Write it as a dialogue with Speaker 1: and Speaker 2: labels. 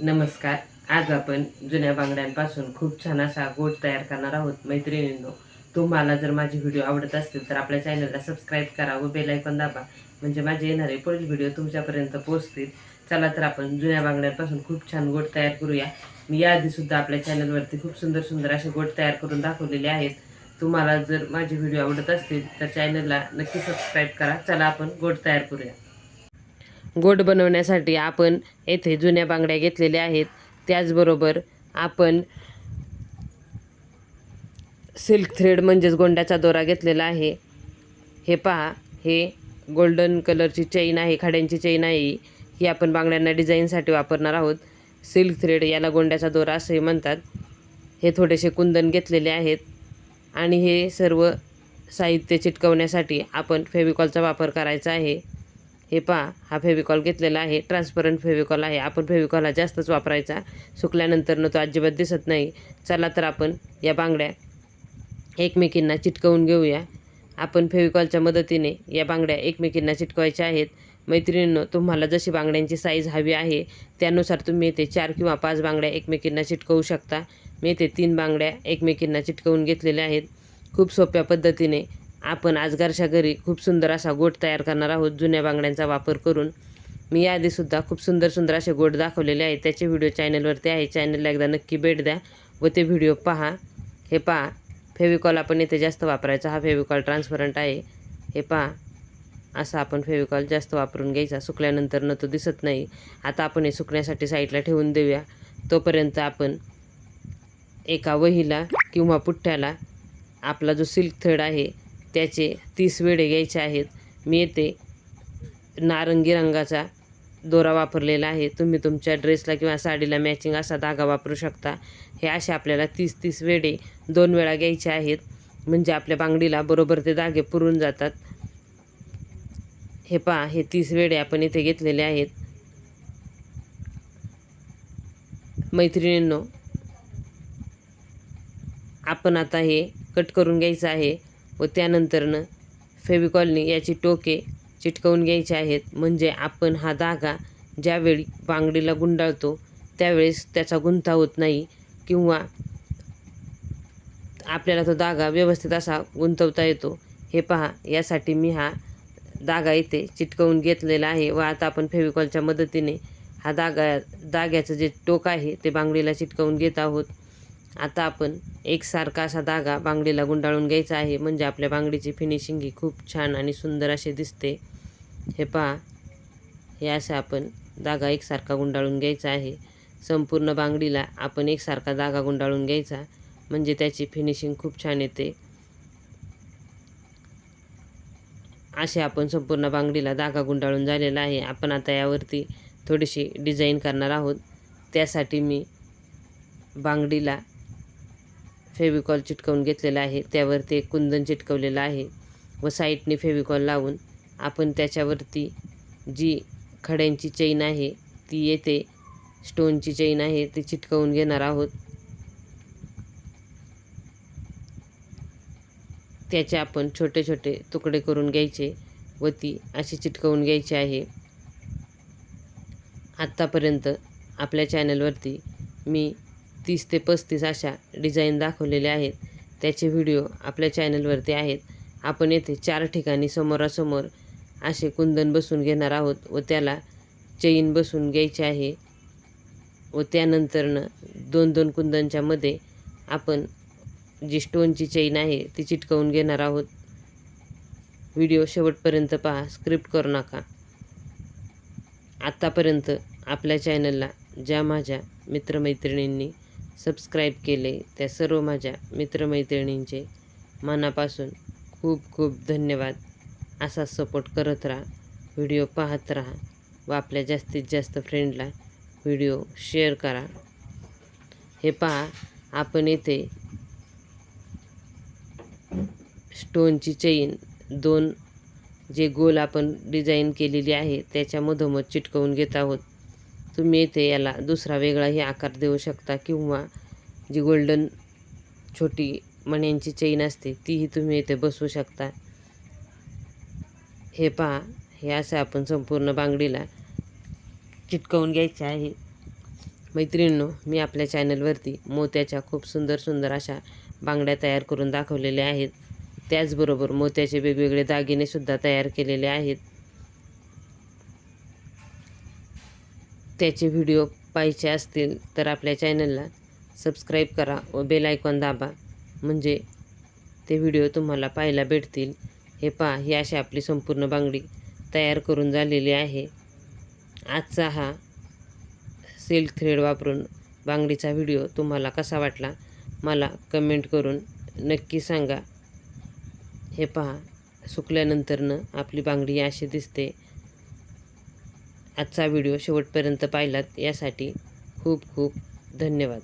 Speaker 1: नमस्कार. आज आपण जुन्या बांगड्यांपासून खूप छान असा गोट तयार करणार आहोत मैत्रिणींनो. तुम्हाला जर माझे व्हिडिओ आवडत असतील तर आपल्या चॅनलला सबस्क्राईब करा व बेलायकॉन दाबा. म्हणजे माझे येणारे पुढील व्हिडिओ तुमच्यापर्यंत पोहोचतील. चला तर आपण जुन्या बांगड्यांपासून खूप छान गोट तयार करूया. मी याआधीसुद्धा आपल्या चॅनलवरती खूप सुंदर सुंदर असे गोट तयार करून दाखवलेले आहेत. तुम्हाला जर माझे व्हिडिओ आवडत असतील तर चॅनलला नक्की सबस्क्राईब करा. चला आपण गोट तयार करूया. गोड बनवण्यासाठी आपण येथे जुन्या बांगड्या घेतलेल्या आहेत. त्याचबरोबर आपण सिल्क थ्रेड म्हणजेच गोंड्याचा दोरा घेतलेला आहे. हे पहा हे गोल्डन कलरची चेन आहे खाड्यांची चेन आहे. ही आपण बांगड्यांना डिझाईनसाठी वापरणार आहोत. सिल्क थ्रेड याला गोंड्याचा दोरा असे म्हणतात. हे थोडेसे कुंदन घेतलेले आहेत. आणि हे सर्व साहित्य चिटकवण्यासाठी आपण फेविकॉलचा वापर करायचा आहे. हे पहा हा फेविकॉल घेतलेला आहे ट्रान्सपरंट फेविकॉल आहे. आपण फेविकॉल हा जास्तच वापरायचा. सुकल्यानंतरनं तो अजिबात दिसत नाही. चला तर आपण या बांगड्या एकमेकींना चिटकवून घेऊया. आपण फेविकॉलच्या मदतीने या बांगड्या एकमेकींना चिटकवायच्या आहेत. मैत्रिणींनो तुम्हाला जशी बांगड्यांची साईज हवी आहे त्यानुसार तुम्ही इथे चार किंवा पाच बांगड्या एकमेकींना चिटकवू शकता. मी येथे तीन बांगड्या एकमेकींना चिटकवून घेतलेल्या आहेत. खूप सोप्या पद्धतीने आपण आजगारच्या घरी खूप सुंदर असा गोट तयार करणार आहोत जुन्या बांगड्यांचा वापर करून. मी याआधीसुद्धा खूप सुंदर सुंदर असे गोट दाखवलेले आहे त्याचे व्हिडिओ चॅनलवरती आहे. चॅनलला एकदा नक्की भेट द्या व ते व्हिडिओ पहा. हे पहा फेविकॉल आपण इथे जास्त वापरायचा. हा फेविकॉल ट्रान्सपरंट आहे. हे पहा असा आपण फेविकॉल जास्त वापरून घ्यायचा. सुकल्यानंतर न तो दिसत नाही. आता आपण हे सुकण्यासाठी साईडला ठेवून देऊया. तोपर्यंत आपण एका वहीला किंवा पुठ्ठ्याला आपला जो सिल्क थ्रेड आहे त्याचे तीस वेडे घ्यायचे आहेत. मी येथे नारंगी रंगाचा दोरा वापरलेला आहे. तुम्ही तुमच्या ड्रेसला किंवा साडीला मॅचिंग असा धागा वापरू शकता. हे असे आपल्याला तीस तीस वेडे दोन वेळा घ्यायचे आहेत. म्हणजे आपल्या बांगडीला बरोबर ते धागे पुरून जातात. हे पहा हे तीस वेडे आपण इथे घेतलेले आहेत. मैत्रिणींनो आपण आता हे कट करून घ्यायचं आहे. व त्यानंतरनं फेविकॉलनी याची टोके चिटकवून घ्यायचे आहेत. म्हणजे आपण हा धागा ज्यावेळी बांगडीला गुंडाळतो त्यावेळेस त्याचा गुंता होत नाही किंवा आपल्याला तो धागा व्यवस्थित असा गुंतवता येतो. हे पहा यासाठी मी हा धागा इथे चिटकवून घेतलेला आहे व आता आपण फेविकॉलच्या मदतीने हा धागा धाग्याचं जे टोक आहे ते बांगडीला चिटकवून घेत आहोत. आता आपण एकसारखा असा धागा बांगडीला गुंडाळून घ्यायचा आहे. म्हणजे आपल्या बांगडीची फिनिशिंग ही खूप छान आणि सुंदर असे दिसते. हे पहा. हे असं आपण धागा एकसारखा गुंडाळून घ्यायचा आहे. संपूर्ण बांगडीला आपण एकसारखा धागा गुंडाळून घ्यायचा. म्हणजे त्याची फिनिशिंग खूप छान येते. असे आपण संपूर्ण बांगडीला धागा गुंडाळून झालेला आहे. आपण आता यावरती थोडीशी डिझाईन करणार आहोत. त्यासाठी मी बांगडीला फेविकॉल चिटकवून घेतलेला आहे. त्यावरती एक कुंदन चिटकवलेलं आहे व साईडने फेविकॉल लावून आपण त्याच्यावरती जी खड्यांची चैन आहे ती येते स्टोनची चैन आहे ती चिटकवून घेणार आहोत. त्याचे आपण छोटे छोटे तुकडे करून घ्यायचे व ती अशी चिटकवून घ्यायची आहे. आत्तापर्यंत आपल्या चॅनलवरती मी तीस ते पस्तीस अशा डिझाईन दाखवलेल्या आहेत. त्याचे व्हिडिओ आपल्या चॅनलवरती आहेत. आपण येथे चार ठिकाणी समोरासमोर असे कुंदन बसून घेणार आहोत व त्याला चैन बसून घ्यायचे आहे. व त्यानंतरनं दोन दोन कुंदनच्या मध्ये आपण जी स्टोनची चैन आहे ती चिटकवून घेणार आहोत. व्हिडिओ शेवटपर्यंत पहा स्क्रिप्ट करू नका. आत्तापर्यंत आपल्या चॅनलला ज्या माझ्या मित्रमैत्रिणींनी सबस्क्राईब केले. त्या सर्व माझ्या मित्रमैत्रिणींचे मनापासून खूप खूप धन्यवाद. असा सपोर्ट करत राहा. व्हिडिओ पाहत राहा व आपल्या जास्तीत जास्त फ्रेंडला व्हिडिओ शेअर करा. हे पहा आपण येथे स्टोनची चेन दोन जे गोल आपण डिझाईन केलेली आहे त्याच्यामधोमध चिटकवून घेत आहोत. तुम्ही येथे याला दुसरा वेगळाही आकार देऊ शकता किंवा जी गोल्डन छोटी मण्यांची चेन असते तीही तुम्ही इथे बसवू शकता. हे पहा हे असं आपण संपूर्ण बांगडीला चिटकवून घ्यायचे आहे. मैत्रिणींनो मी आपल्या चॅनलवरती मोत्याच्या खूप सुंदर सुंदर अशा बांगड्या तयार करून दाखवलेल्या आहेत. त्याचबरोबर मोत्याचे वेगवेगळे दागिनेसुद्धा तयार केलेले आहेत. त्याचे व्हिडिओ पाहायचे असतील तर आपल्या चॅनलला सबस्क्राईब करा व बेल आयकॉन दाबा. म्हणजे ते व्हिडिओ तुम्हाला पाहायला भेटतील. हे पहा ही अशी आपली संपूर्ण बांगडी तयार करून झालेली आहे. आजचा हा सिल्क थ्रेड वापरून बांगडीचा व्हिडिओ तुम्हाला कसा वाटला मला कमेंट करून नक्की सांगा. हे पहा सुकल्यानंतरनं आपली बांगडी अशी दिसते. आजचा व्हिडिओ शेवटपर्यंत पाहिलात यासाठी खूप खूप धन्यवाद.